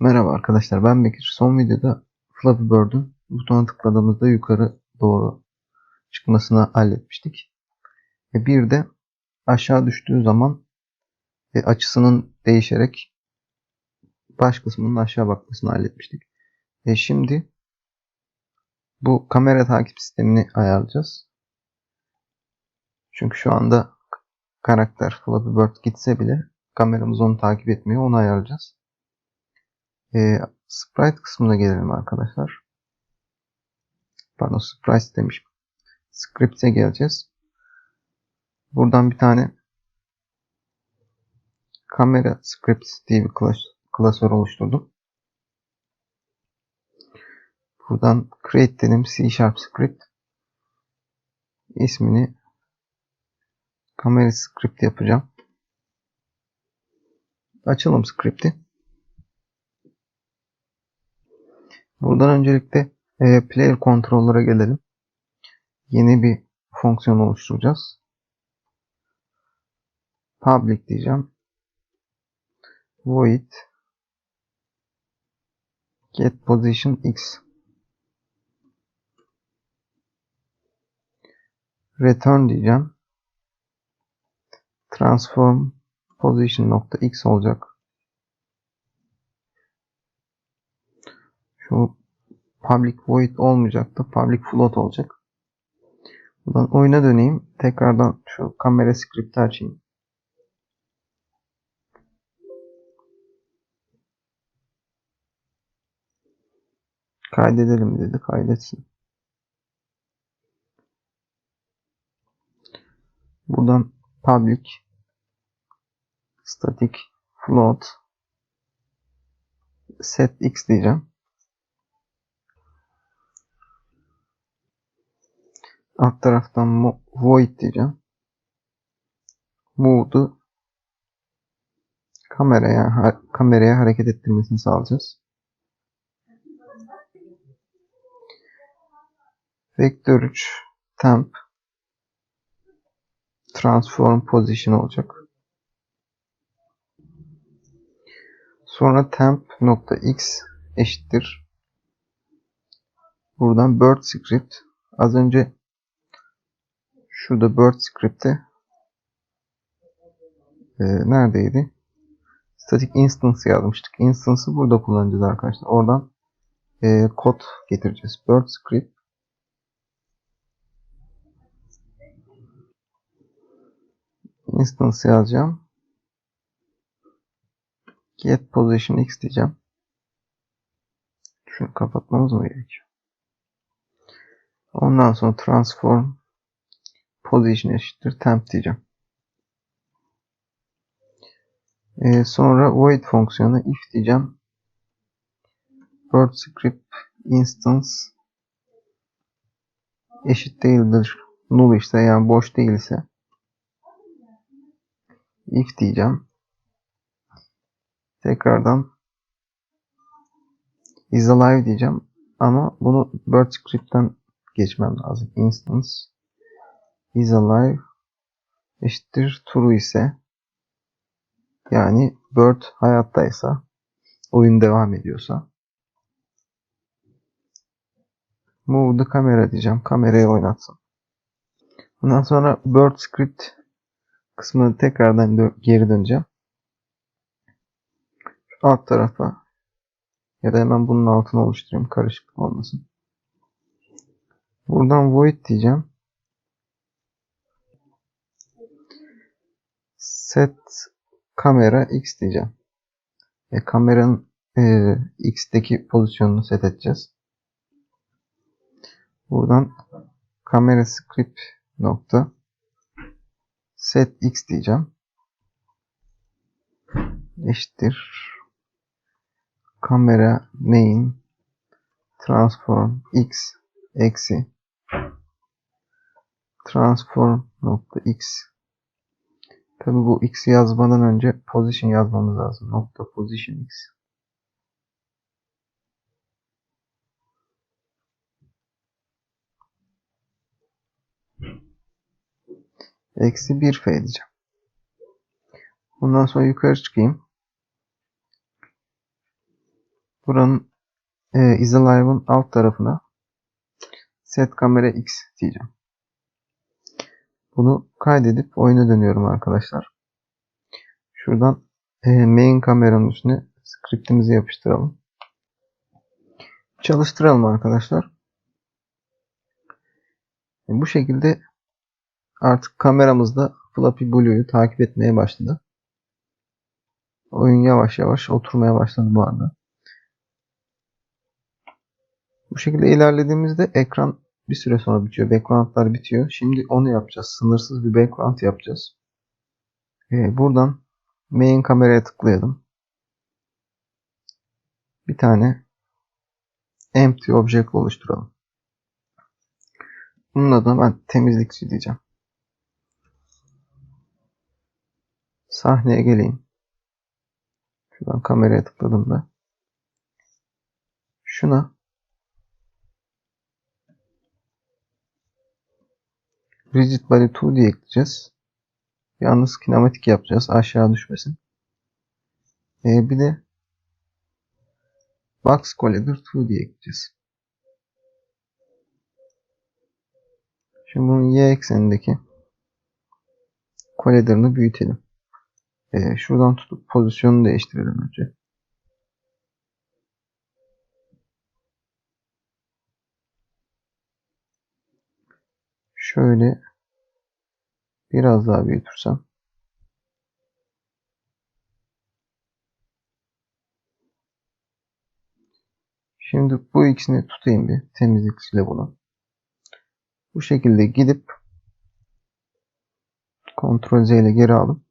Merhaba arkadaşlar ben Bekir. Son videoda Flappy Bird'ün butona tıkladığımızda yukarı doğru çıkmasını halletmiştik. Ve bir de aşağı düştüğü zaman e, açısının değişerek baş kısmının aşağı bakmasını halletmiştik. E şimdi bu kamera takip sistemini ayarlayacağız. Çünkü şu anda karakter Flappy Bird gitse bile kameramız onu takip etmiyor. Onu ayarlayacağız. E, sprite kısmına gelelim arkadaşlar. Pardon sprite demiş. Script'e geleceğiz. Buradan bir tane kamera script diye bir klas klasör oluşturdum. Buradan create dedim C Sharp script ismini kamera script yapacağım. Açalım script'i. Buradan öncelikle e, player controller'a gelelim. Yeni bir fonksiyon oluşturacağız. Public diyeceğim. Void get position x return diyeceğim. Transform position olacak. Şu public void olmayacaktı. Public float olacak. Buradan oyuna döneyim. Tekrardan şu kamera script'i açayım. Kaydedelim dedi. Kaydetsin. Buradan public static float set x diyeceğim. Alt taraftan void diyeceğim. Move'du kameraya kameraya hareket ettirmesini sağlayacağız. Vektör 3 temp transform position olacak. Sonra temp nokta x eşittir. Buradan bird script az önce şurada bird script'te e, neredeydi? Static instance yazmıştık. Instance'ı burada kullanacağız arkadaşlar. Oradan e, kod getireceğiz. Bird script instance yazacağım. Get position x diyeceğim. Şunu kapatmamız mı gerekiyor? Ondan sonra transform position eşittir temp diyeceğim. Ee, sonra void fonksiyonu if diyeceğim. Bird script instance eşit değildir. Null işte yani boş değilse if diyeceğim. Tekrardan is alive diyeceğim. Ama bunu bird script'ten geçmem lazım. Instance is alive eşittir true ise yani bird hayattaysa oyun devam ediyorsa move the camera diyeceğim. Kamerayı oynatsın. Ondan sonra bird script kısmını tekrardan dö geri döneceğim. Şu alt tarafa ya da hemen bunun altına oluşturayım karışıklık olmasın. Buradan void diyeceğim. Set kamera x diyeceğim. E, kameranın e, x'teki pozisyonunu set edeceğiz. Buradan kamera script nokta set x diyeceğim. Eşittir. Kamera main transform x eksi transform nokta x Tabi bu x yazmadan önce position yazmamız lazım. Nokta position x. Eksi 1 f edeceğim. Bundan sonra yukarı çıkayım. buranın e, IsAlive'ın alt tarafına set kamera X diyeceğim. Bunu kaydedip oyuna dönüyorum arkadaşlar. Şuradan e, main kameranın üstüne scriptimizi yapıştıralım. Çalıştıralım arkadaşlar. E, bu şekilde artık kameramızda Flappy Blue'yu takip etmeye başladı. Oyun yavaş yavaş oturmaya başladı bu arada. Bu şekilde ilerlediğimizde ekran bir süre sonra bitiyor. Background'lar bitiyor. Şimdi onu yapacağız. Sınırsız bir background yapacağız. Ee, buradan main kameraya tıklayalım. Bir tane empty object oluşturalım. Bunun adına ben temizlikçi diyeceğim. Sahneye geleyim. Şuradan kameraya tıkladığımda şuna Rigid Body 2 diye ekleyeceğiz. Yalnız kinematik yapacağız. Aşağı düşmesin. Ee, bir de Box Collider 2 diye ekleyeceğiz. Şimdi bunun y eksenindeki collider'ını büyütelim. Ee, şuradan tutup pozisyonunu değiştirelim önce. Şöyle biraz daha büyütürsem. Şimdi bu ikisini tutayım bir temizlikçiyle bunu. Bu şekilde gidip Ctrl Z ile geri alıp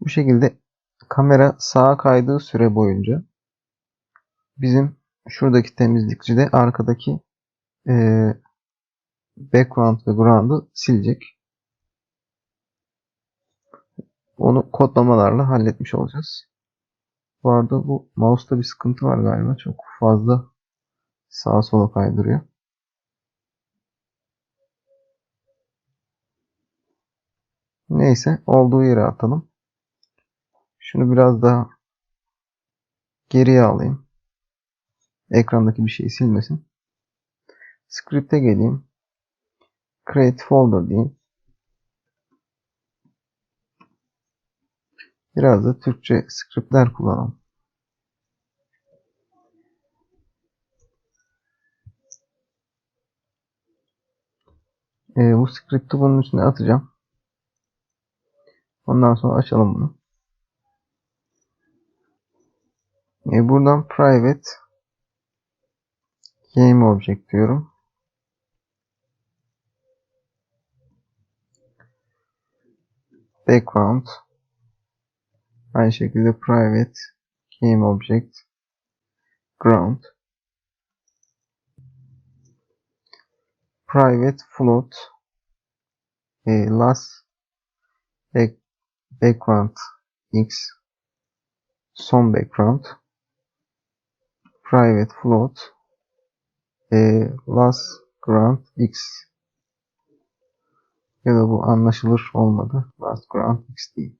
bu şekilde kamera sağa kaydığı süre boyunca bizim şuradaki temizlikçi de arkadaki e, background ve ground'ı silecek. Onu kodlamalarla halletmiş olacağız. Bu arada bu mouse'da bir sıkıntı var galiba. Çok fazla sağa sola kaydırıyor. Neyse olduğu yere atalım. Şunu biraz daha geriye alayım. Ekrandaki bir şeyi silmesin. Script'e geleyim. Create folder diyeyim. Biraz da Türkçe scriptler kullanalım. Ee, bu script'i bunun üstüne atacağım. Ondan sonra açalım bunu. Ee, buradan private game object diyorum. Background. Aynı şekilde private game object ground. Private float e, last back, background x son background. Private float e, last ground x ya da bu anlaşılır olmadı. Last ground x değil.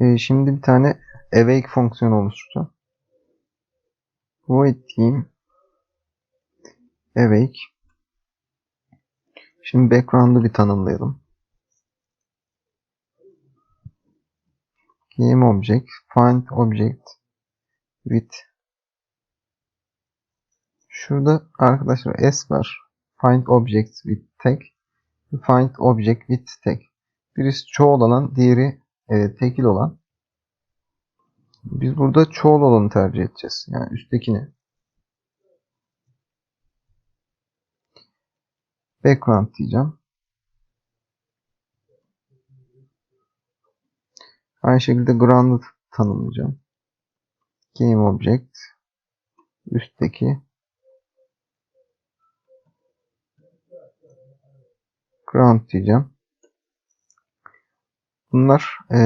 Ee, şimdi bir tane awake fonksiyonu oluşturacağım. Void diyeyim. Awake. Şimdi background'ı bir tanımlayalım. Game object, find object with Şurada arkadaşlar S var. Find object with tag. Find object with tag. Birisi çoğul olan, diğeri e, tekil olan. Biz burada çoğul olanı tercih edeceğiz. Yani üsttekini. Background diyeceğim. Aynı şekilde ground'ı tanımlayacağım. Game object üstteki ground diyeceğim. Bunlar e,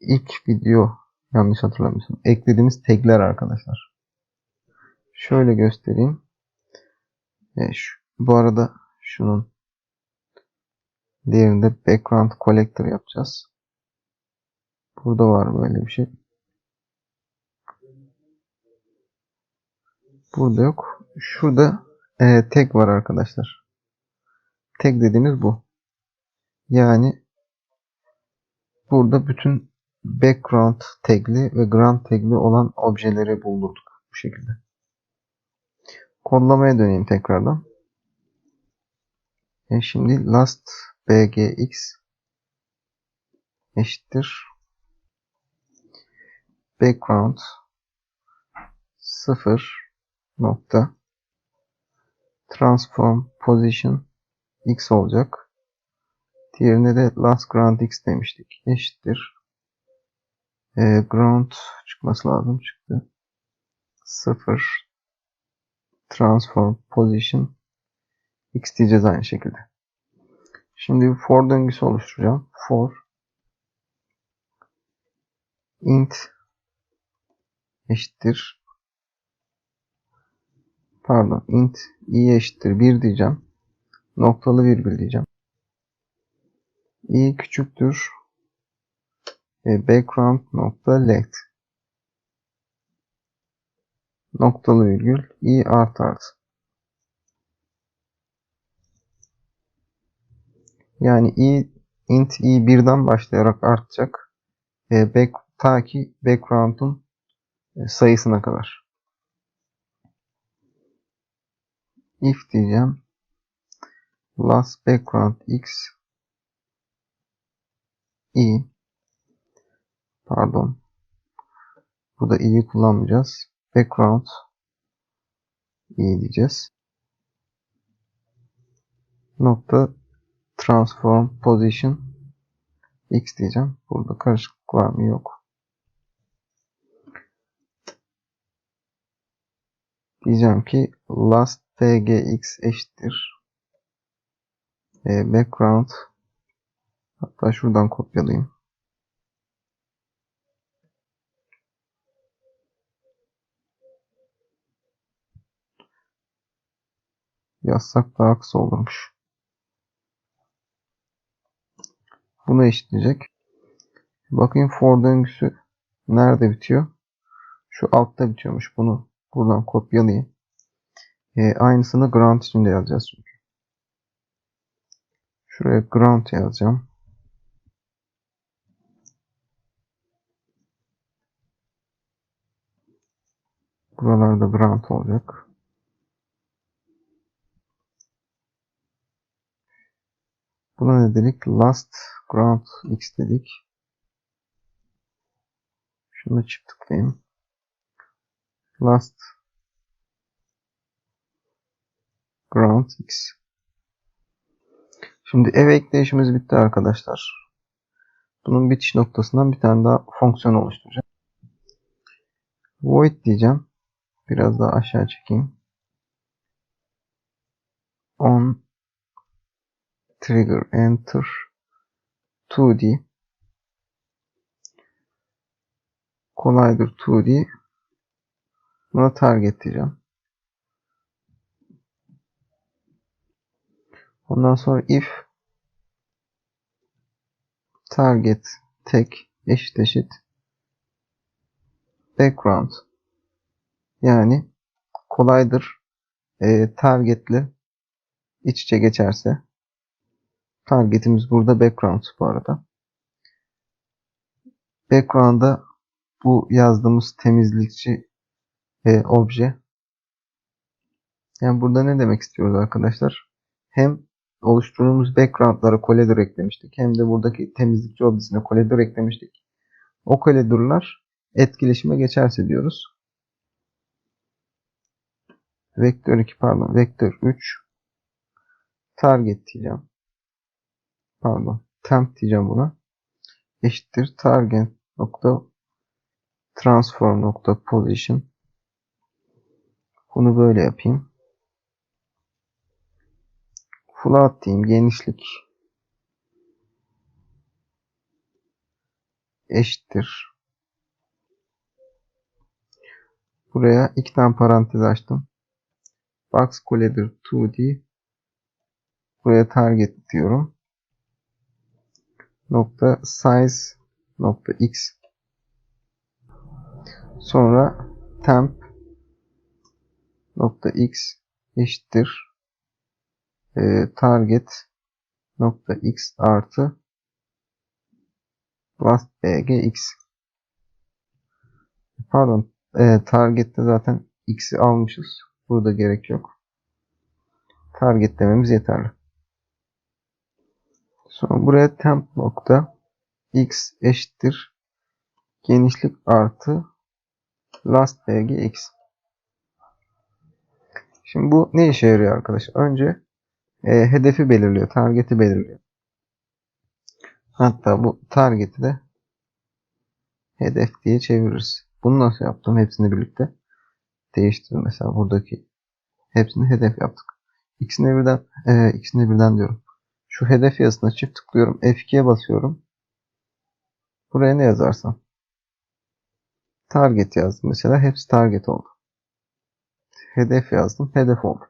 ilk video yanlış hatırlamıyorsam eklediğimiz tagler arkadaşlar. Şöyle göstereyim. E, şu, bu arada şunun diğerinde background collector yapacağız. Burada var böyle bir şey. Burada yok. Şurada e, tag var arkadaşlar. Tag dediğimiz bu. Yani burada bütün background tagli ve ground tagli olan objeleri buldurduk bu şekilde. Kodlamaya döneyim tekrardan. E şimdi last bgx eşittir background 0 nokta transform position x olacak. Diğerine de last ground x demiştik. Eşittir. E, ground çıkması lazım. Çıktı. 0 transform position x diyeceğiz aynı şekilde. Şimdi bir for döngüsü oluşturacağım. For int eşittir pardon int i eşittir 1 diyeceğim. Noktalı virgül diyeceğim. i küçüktür e, background nokta length noktalı virgül i art art. Yani i int i birden başlayarak artacak. E, back, ta ki background'un e, sayısına kadar. If diyeceğim. Last background x i pardon burada i'yi kullanmayacağız. Background i diyeceğiz. Nokta transform position x diyeceğim. Burada karışıklık var mı? Yok. Diyeceğim ki last pgx eşittir e, background hatta şuradan kopyalayayım. Yazsak daha kısa olurmuş. Buna eşitleyecek. Bakayım for döngüsü nerede bitiyor? Şu altta bitiyormuş. Bunu buradan kopyalayayım. E, aynısını ground için de yazacağız çünkü. Şuraya ground yazacağım. Buralarda ground olacak. Buna ne dedik? Last ground x dedik. Şunu çift tıklayayım. Last ground x. Şimdi ev ekleyişimiz bitti arkadaşlar. Bunun bitiş noktasından bir tane daha fonksiyon oluşturacağım. Void diyeceğim. Biraz daha aşağı çekeyim. On trigger enter 2D Collider 2D Buna target diyeceğim. Ondan sonra if target tek eşit eşit background yani collider e, targetle iç içe geçerse targetimiz burada background bu arada. Background'da bu yazdığımız temizlikçi e, obje. Yani burada ne demek istiyoruz arkadaşlar? Hem oluşturduğumuz background'lara collider eklemiştik. Hem de buradaki temizlikçi objesine collider eklemiştik. O collider'lar etkileşime geçerse diyoruz. Vektör 2 pardon. Vektör 3 target diyeceğim. Pardon. Temp diyeceğim buna. Eşittir target nokta transform nokta position bunu böyle yapayım. Float diyeyim. Genişlik eşittir. Buraya iki tane parantez açtım. Box collider 2D Buraya target diyorum. Nokta size nokta x sonra temp nokta x eşittir e, target nokta x artı last bgx pardon e, target'te zaten x'i almışız. Burada gerek yok. Target dememiz yeterli. Sonra buraya temp nokta x eşittir genişlik artı last bgx Şimdi bu ne işe yarıyor arkadaşlar? Önce e, hedefi belirliyor, targeti belirliyor. Hatta bu targeti de hedef diye çeviririz. Bunu nasıl yaptım? Hepsini birlikte değiştirdim. Mesela buradaki hepsini hedef yaptık. İkisini birden, e, ikisini birden diyorum. Şu hedef yazısına çift tıklıyorum. F2'ye basıyorum. Buraya ne yazarsam. Target yazdım mesela. Hepsi target oldu hedef yazdım. Hedef oldu.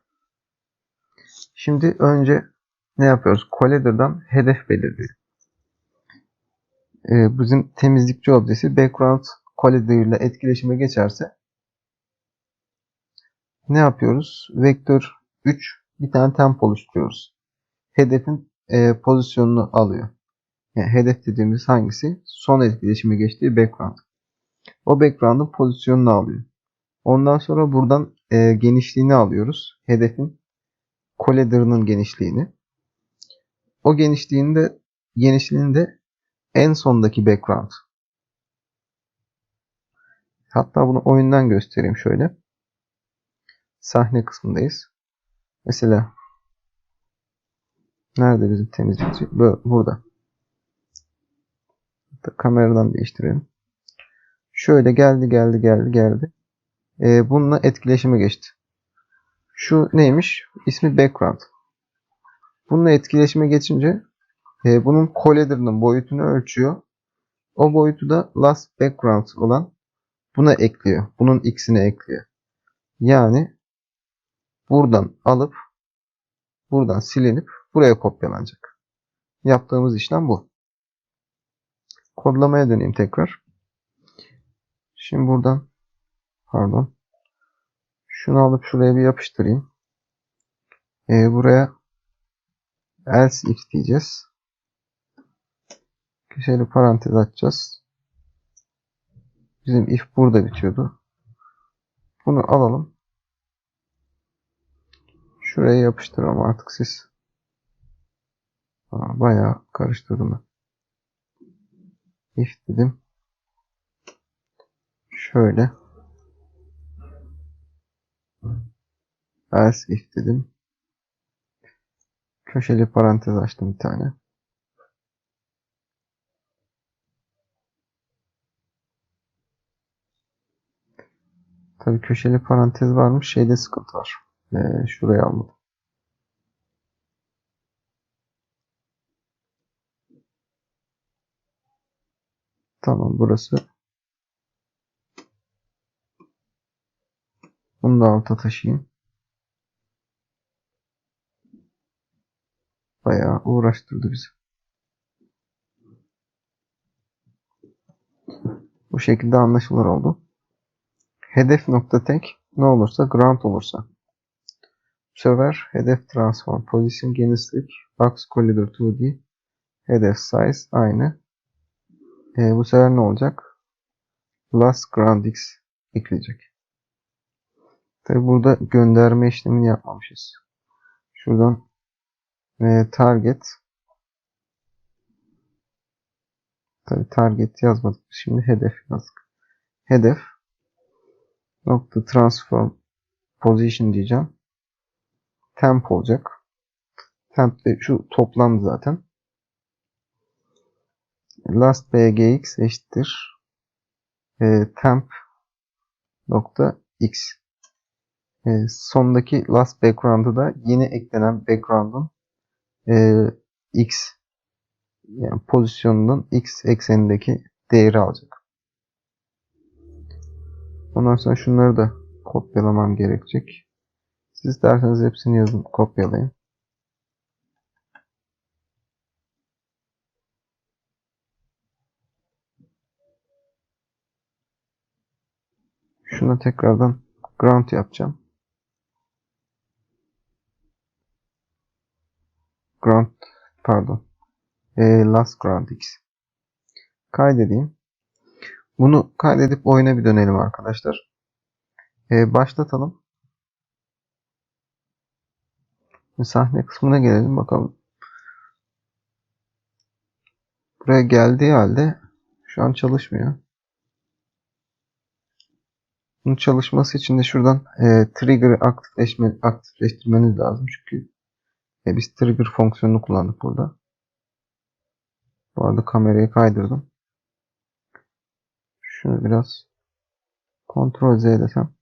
Şimdi önce ne yapıyoruz? Collider'dan hedef belirliyor. Ee, bizim temizlikçi objesi background collider ile etkileşime geçerse ne yapıyoruz? Vektör 3 bir tane temp oluşturuyoruz. Hedefin e, pozisyonunu alıyor. Yani hedef dediğimiz hangisi? Son etkileşime geçtiği background. O background'ın pozisyonunu alıyor. Ondan sonra buradan e, genişliğini alıyoruz. Hedefin collider'ının genişliğini. O genişliğini de genişliğini de en sondaki background. Hatta bunu oyundan göstereyim şöyle. Sahne kısmındayız. Mesela nerede bizim temizlikçi? Burada. Kameradan değiştirelim. Şöyle geldi geldi geldi geldi e, bununla etkileşime geçti. Şu neymiş? İsmi background. Bununla etkileşime geçince e, bunun collider'ının boyutunu ölçüyor. O boyutu da last background olan buna ekliyor. Bunun x'ini ekliyor. Yani buradan alıp buradan silinip buraya kopyalanacak. Yaptığımız işlem bu. Kodlamaya döneyim tekrar. Şimdi buradan Pardon. Şunu alıp şuraya bir yapıştırayım. Ee, buraya else if diyeceğiz. Köşeli parantez açacağız. Bizim if burada bitiyordu. Bunu alalım. Şuraya yapıştıralım artık siz. Aa, bayağı karıştırdım ben. If dedim. Şöyle. Else if dedim. Köşeli parantez açtım bir tane. Tabii köşeli parantez varmış. Şeyde sıkıntı var. Ee, şuraya almadım. Tamam burası. Bunu da alta taşıyayım. Bayağı uğraştırdı bizi. Bu şekilde anlaşılır oldu. Hedef nokta tek ne olursa ground olursa. Bu sefer hedef transform, position genişlik, box collider 2D, hedef size aynı. E, bu sefer ne olacak? Last ground x ekleyecek. Tabi burada gönderme işlemini yapmamışız. Şuradan ve target tabi target yazmadık. Şimdi hedef yazdık. Hedef nokta transform position diyeceğim. Temp olacak. Temp de şu toplamdı zaten. Last bgx eşittir e, temp nokta x. E, sondaki last background'ı da yeni eklenen background'un e, x yani pozisyonunun x eksenindeki değeri alacak. Ondan sonra şunları da kopyalamam gerekecek. Siz isterseniz hepsini yazın, kopyalayın. Şuna tekrardan ground yapacağım. Ground pardon. Ee, last ground x. Kaydedeyim. Bunu kaydedip oyuna bir dönelim arkadaşlar. Ee, başlatalım. Sahne kısmına gelelim bakalım. Buraya geldiği halde şu an çalışmıyor. Bunun çalışması için de şuradan e, aktifleşme, aktifleştirmeniz lazım. Çünkü e, biz trigger fonksiyonunu kullandık burada. Bu arada kamerayı kaydırdım. Şunu biraz kontrol Z desem.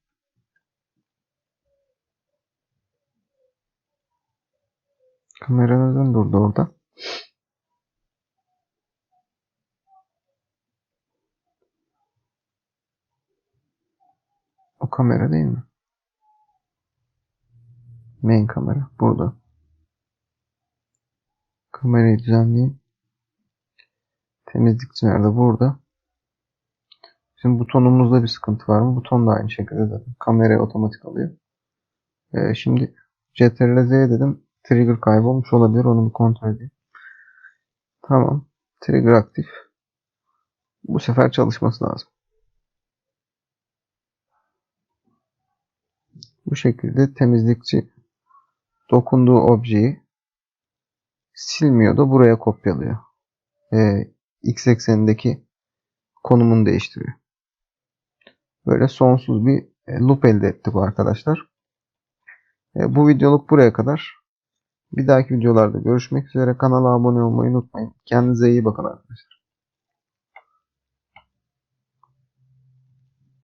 Kamera neden durdu orada? O kamera değil mi? Main kamera. Burada. Kamerayı düzenleyeyim. Temizlikçi nerede? Burada. Şimdi butonumuzda bir sıkıntı var mı? Buton da aynı şekilde zaten. Kamerayı otomatik alıyor. Ee, şimdi CTRL Z dedim. Trigger kaybolmuş olabilir. Onu bir kontrol edeyim. Tamam. Trigger aktif. Bu sefer çalışması lazım. Bu şekilde temizlikçi dokunduğu objeyi silmiyor da buraya kopyalıyor. Ee, X eksenindeki konumunu değiştiriyor. Böyle sonsuz bir e, loop elde ettik arkadaşlar. E, bu videoluk buraya kadar. Bir dahaki videolarda görüşmek üzere. Kanala abone olmayı unutmayın. Kendinize iyi bakın arkadaşlar.